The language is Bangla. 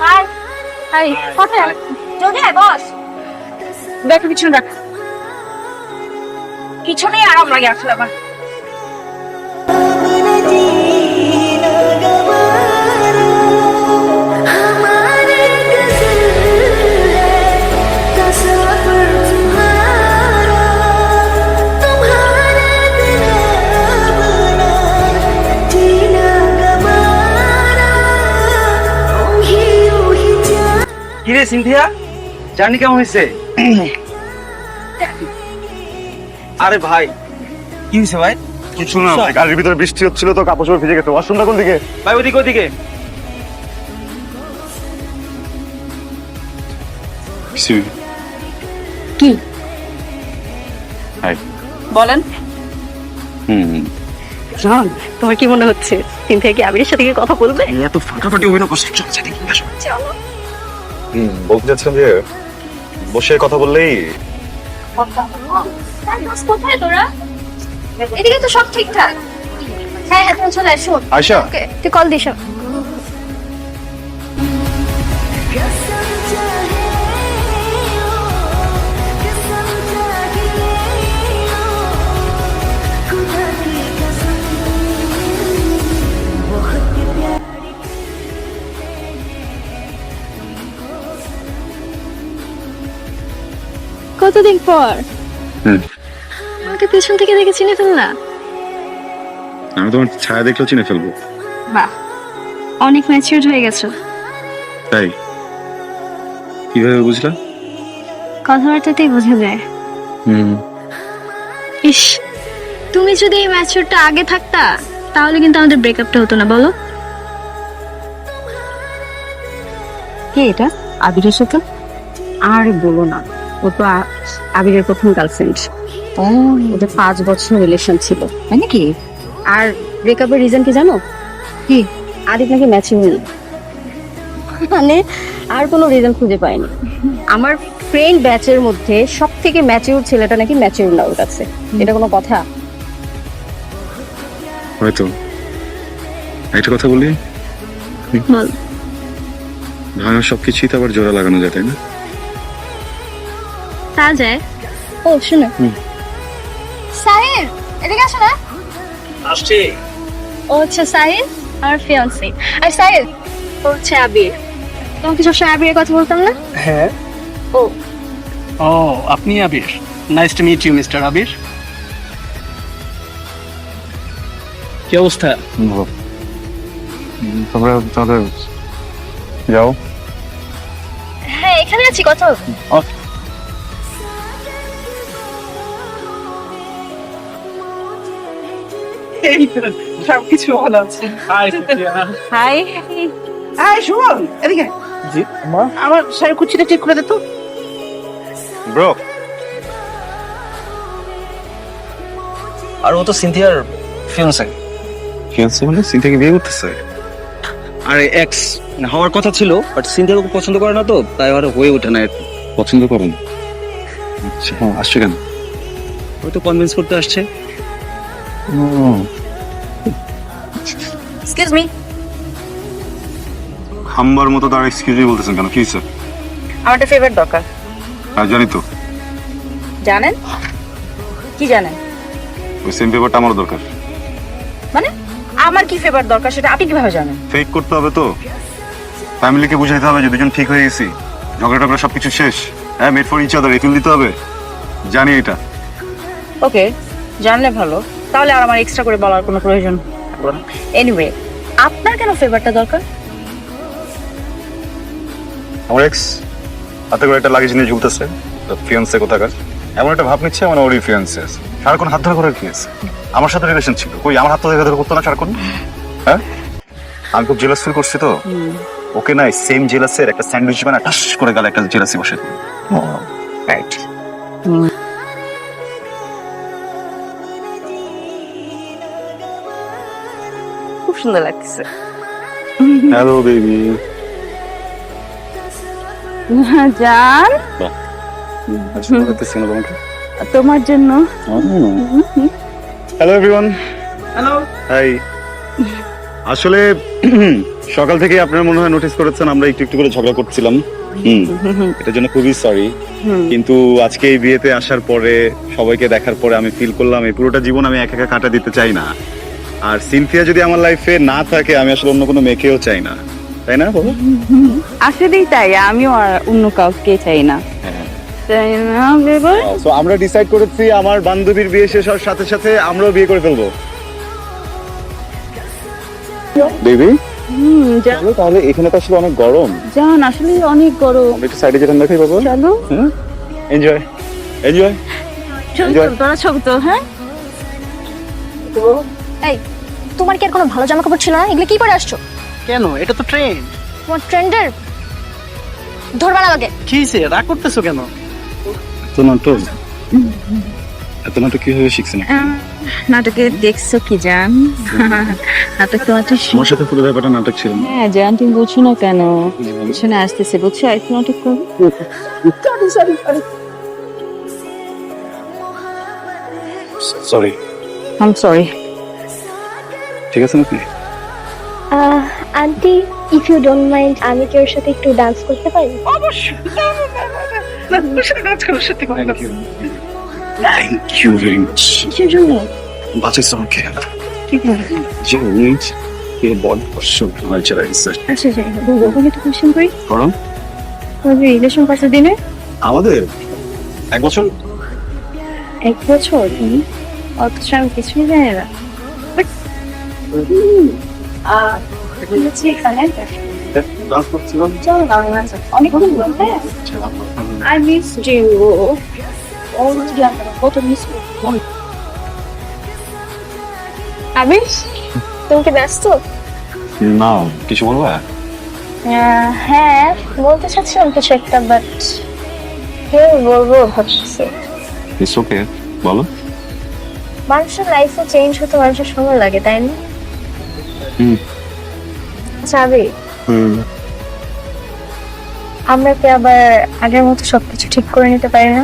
হাই হাই কোথায় জলদি আয় বস। দেখো পিছনে আরাম লাগে আসলে আমার। কিরে সিনথিয়া জার্নি কেমন হয়েছে আরে ভাই কি হয়েছে ভাই? কিছু না ভাই গাড়ির ভিতরে বৃষ্টি হচ্ছিল তো কাপড় চোপড় ভিজে গেছে। ওয়াশরুমটা কোন দিকে? ভাই ওদিকে ওদিকে। কি? হাই বলেন। হুম জান তোমার কি মনে হচ্ছে? সিনথিয়া কি আবিরের সাথে গিয়ে কথা বলবে? এত ফাটাফাটি অভিনয় করছে চল চলো। হুম বলতে চাচ্ছিলাম যে বসে কথা বললেই কোথায় তোরা? এদিকে তো সব ঠিকঠাক। হ্যাঁ হ্যাঁ চলে আসো আয়শা। তুই কল দিস কতদিন পর? আমাকে পেছন থেকে দেখে চিনে ফেল না। আমি তোমার ছায়া দেখলেও চিনে ফেলব। বাহ অনেক ম্যাচিউরড হয়ে গেছো। তাই? কীভাবে বুঝলা? কথাবার্তাতেই বোঝা যায়। হুম। ইস তুমি যদি এই ম্যাচিউরটা আগে থাকতা তাহলে কিন্তু আমাদের ব্রেকআপটা হতো না বলো। কে এটা? আবিরের সাথে? আর বলো না। ও তো আবিরের প্রথম গার্লফ্রেন্ড ও ওদের পাঁচ বছর রিলেশন ছিল। তাই নাকি? আর ব্রেকআপের রিজন কি জানো? কি? আদিত নাকি ম্যাচিউর মানে আর কোনো রিজন খুঁজে পাইনি। আমার ফ্রেন্ড ব্যাচের মধ্যে সব থেকে ম্যাচিউর ছেলেটা নাকি ম্যাচিউর না ওর কাছে। এটা কোনো কথা? হয়তো একটা কথা বলি? বল। ভাঙা সবকিছুই তো আবার জোড়া লাগানো যায় তাই না? তা যায়। ও শুনো। সাহিল এদিকে আসো না। আসছে। ও হচ্ছে সাহিল আর ফিয়ান্সি আর সাহিল ও হচ্ছে আবির। তোমাকে সবসময় আবিরের কথা বলতাম না? হ্যাঁ। ও। ও আপনি Abir. Nice to meet you mister Abir. কি অবস্থা? তোমরা তাহলে যাও। হ্যাঁ এখানে আছি কথা এই তো, সবকিছু ভালো আছে। হাই হাই এই সুমন এদিকে। জি মা? আমার শাড়ি কুচিটা ঠিক করে দে তো। ব্রো আর ও তো সিনথিয়ার ফিয়ান্সে ফিয়ান্সে মানে সিনথিয়াকে বিয়ে করতেছে? আরে এক্স হওয়ার কথা ছিল বাট সিনথিয়া ওকে পছন্দ করে না তো তাই আর হয়ে ওঠে না আর কি। পছন্দ করেন? আচ্ছা আসছে কেন? ওই তো কনভিন্স করতে আসছে। এক্সকিউজ মি হাম্বার মতো তার এক্সকিউজ বলতেছেন কেন? কি স্যার? আমার একটা ফেভারিট দরকার। আর জানি তো। জানেন? কি জানেন? ওই সেম পেপারটা আমারও দরকার। মানে আমার কি ফেভার দরকার সেটা আপনি কীভাবে জানেন? ফেক করতে হবে তো। ফ্যামিলিকে বুঝাইতে হবে যে দুজন ঠিক হয়ে গেছি। ঝগড়া টগড়া সবকিছু শেষ। হ্যাঁ made for each other refill দিতে হবে। জানি এটা। ওকে জানলে ভালো। তাহলে আর আমার এক্সট্রা করে বলার কোনো প্রয়োজন? এনিওয়ে আপনার কেন ফেভারটা দরকার? আমার এক্স হাতে করে একটা লাগেজ নিয়ে ঝুলতেছে ফিয়ান্সে কোথাকার? এমন একটা ভাব নিচ্ছে মানে ওরই ফিয়ান্সে আছে। সারাক্ষণ হাত ধরা করার কি আছে। আমার সাথে রিলেশন ছিল। কই আমার হাত ধরে ধরে করতো না সারাক্ষণ? হ্যাঁ? আমি খুব জেলাস ফিল করছি তো। ওকে না সেম জেলাসের একটা স্যান্ডউইচ বানা টাস করে গেল একটা জেলাসি বসে। রাইট খুব সুন্দর লাগতেছে। হ্যালো বেবি জান। তোমার জন্য? হ্যালো এভরিওয়ান হ্যালো হাই আসলে সকাল থেকে আপনার মনে হয় নোটিস করেছেন আমরা একটু একটু করে ঝগড়া করছিলাম। হুম এটার জন্য খুবই সরি কিন্তু আজকে এই বিয়েতে আসার পরে সবাইকে দেখার পরে আমি ফিল করলাম এই পুরোটা জীবন আমি একা একা কাটা দিতে চাই না। আর সিনথিয়া যদি আমার লাইফে না থাকে আমি আসলে অন্য কোনো মেয়েকেও চাই না। তাই না বলো আসলেই তাই আমিও আর অন্য কাউকে চাই না। তাই না বেবর আমরা ডিসাইড করেছি আমার বান্ধবীর বিয়ে শেষ হওয়ার সাথে সাথে আমরাও বিয়ে করে ফেলব। বেবি তাহলে এখানে তো আসলে অনেক গরম। জান আসলে অনেক গরম। একটু সাইডে যেতে দেখাই বাবা। চলো। Enjoy enjoy. চল, তোরা ছবি তো হ্যাঁ? এই তোমার কি আর কোনো ভালো জামা কাপড় ছিল না? এগুলো কি পরে আসছো? কেন? এটা তো ট্রেন তোমার ট্রেন্ডের ধরবা না আমাকে কি সে রাগ করতেছো কেন? এত নাটক। এত নাটক কীভাবে শিখছেন নাটকে দেখছ কি জান? নাটক তো আমার সাথে পুরো ব্যাপারটা নাটক ছিল। না হ্যাঁ জান তুমি বুঝছ না কেন? পিছনে আসতেছে বুঝছ? আরেকটু নাটক করো। সরি আম সরি ঠিক আছে নাকি aunty if you don't mind আমি কি ওর সাথে একটু ডান্স করতে পারি অবশ্যই না, না, না, না, না, না, না। থ্যাংক ইউ ভেরি মাচ বাঁচাইছো আমাকে ঠিক আছে যে উইচ কে বল পরশু কালচারাল রিসার্চ আচ্ছা যাই হোক ওখানে একটু কোশ্চেন করি করো তোমাদের রিলেশন কত দিনে আমাদের এক বছর এক বছর অথচ আমি কিছুই জানি না হ্যাঁ বলতে চাচ্ছিলাম কিছু একটা বাট বলব ভাবছি বলো। মানুষের লাইফে চেঞ্জ হতে মানুষের সময় লাগে, তাই না? হুম। আমরা কি আবার আগের মতো সবকিছু ঠিক করে নিতে পারি না?